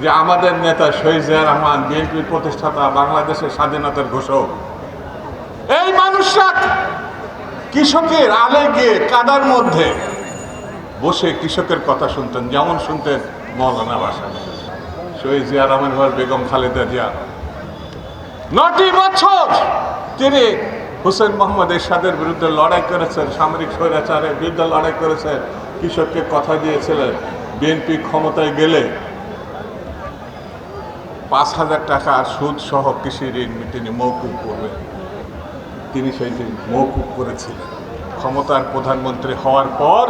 যে আমাদের নেতা শহীদ রহমান বিএনপির প্রতিষ্ঠাতা, বাংলাদেশের স্বাধীনতার ঘোষক। এই মানুষরা কৃষকের আলে গিয়ে কাদার মধ্যে বসে কৃষকের কথা শুনতেন, যেমন শুনতেন মৌলানা বাসা শহীদ জিয়া রহমান বেগম, খালেদা জিয়া। নটি বছর তিনি হুসেন মোহাম্মদ এরশাদের বিরুদ্ধে লড়াই করেছেন, সামরিক স্বৈরাচারের বিরুদ্ধে লড়াই করেছেন, কৃষককে কথা দিয়েছিলেন। বিএনপি ক্ষমতায় গেলে পাঁচ হাজার টাকা সুদ সহ কৃষি ঋণ তিনি মৌকুব করবেন তিনি সেইটি মৌকুব করেছিলেন। ক্ষমতার প্রধানমন্ত্রী হওয়ার পর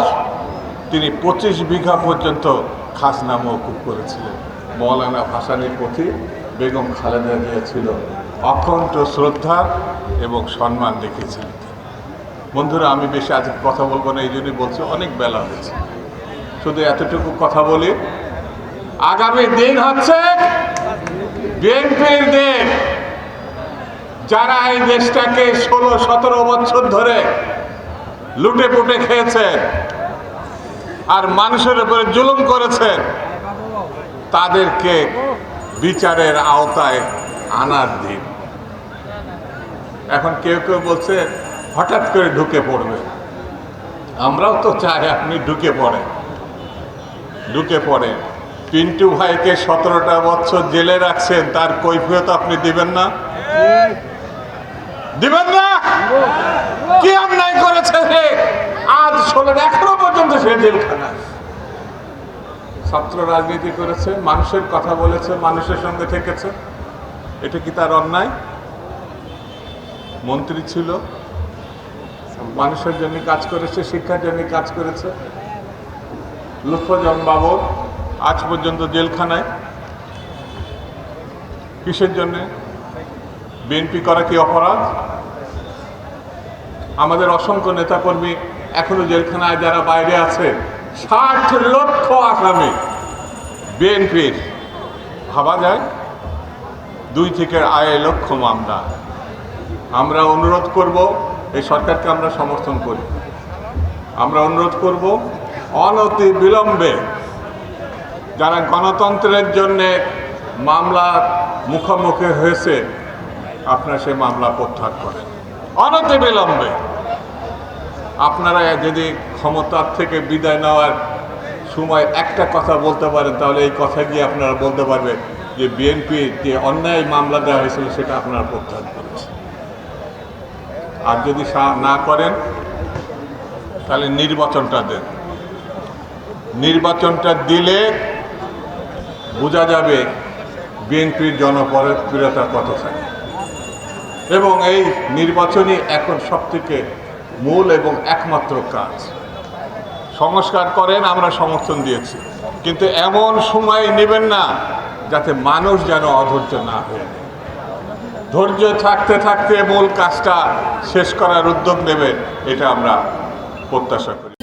তিনি পঁচিশ বিঘা পর্যন্ত খাজনা মৌকুব করেছিলেন। মৌলানা ভাসানির প্রতি বেগম খালেদা জিয়া ছিল শ্রদ্ধা এবং সম্মান রেখেছিলেন বন্ধুরা, আমি বেশি আজ কথা বলব না, এই জন্যই বলছি অনেক বেলা হয়েছে। শুধু এতটুকু কথা বলি, আগামী দিন হচ্ছে বিএনপির দিন যারা এই দেশটাকে ষোলো, সতেরো বছর ধরে লুটে পুটে খেয়েছেন আর মানুষের উপরে জুলুম করেছেন তাদেরকে বিচারের আওতায় আনার দিন। এখন কেউ কেউ বলছে, হঠাৎ করে ঢুকে পড়বে। আমরাও তো চাই আপনি ঢুকে পড়েন। ঢুকে পড়ে পিন্টু ভাইকে সতেরোটা বছর জেলে রাখছেন, তার কৈফিয়ত আপনি দিবেন না? দিবেন না? কি অন্যায় করেছে সে? আজ ষোলো, এখনও পর্যন্ত সে জেলখানায় ছাত্র রাজনীতি করেছে, মানুষের কথা বলেছে, মানুষের সঙ্গে থেকেছে। এটা কি তার অন্যায়? মন্ত্রী ছিল, মানুষের জন্য কাজ করেছে, শিক্ষার জন্য কাজ করেছে। লুৎফজন বাবর আজ পর্যন্ত জেলখানায়। কিসের জন্যে? বিএনপি করা কি অপরাধ? আমাদের অসংখ্য নেতাকর্মী এখনও জেলখানায় যারা বাইরে আছে, ষাট লক্ষ আসামি বিএনপির। ভাবা যায়? দুই থেকে আড়াই লক্ষ মামলা। আমরা অনুরোধ করব, এই সরকারকে আমরা সমর্থন করি। আমরা অনুরোধ করব, অনতি বিলম্বে যারা গণতন্ত্রের জন্যে মামলার মুখোমুখি হয়েছে, আপনারা সেই মামলা প্রত্যাহার করেন। অনতি বিলম্বে। আপনারা যদি ক্ষমতার থেকে বিদায় নেওয়ার সময় একটা কথা বলতে পারেন, তাহলে এই কথা গিয়ে আপনারা বলতে পারবেন যে বিএনপি যে অন্যায় মামলা দেওয়া হয়েছিল, সেটা আপনারা প্রত্যাহার করেছে আর যদি না করেন, তাহলে নির্বাচনটা দেন। নির্বাচনটা দিলে বোঝা যাবে বিএনপির জনপ্রিয়তা কত থাকে এবং এই নির্বাচনই এখন সবথেকে মূল এবং একমাত্র কাজ। সংস্কার করেন, আমরা সমর্থন দিয়েছি। কিন্তু এমন সময় নেবেন না যাতে মানুষ যেন অধৈর্য না হয়ে ধৈর্য থাকতে থাকতে মূল কাজটা শেষ করার উদ্যোগ নেবেন এটা আমরা প্রত্যাশা করি।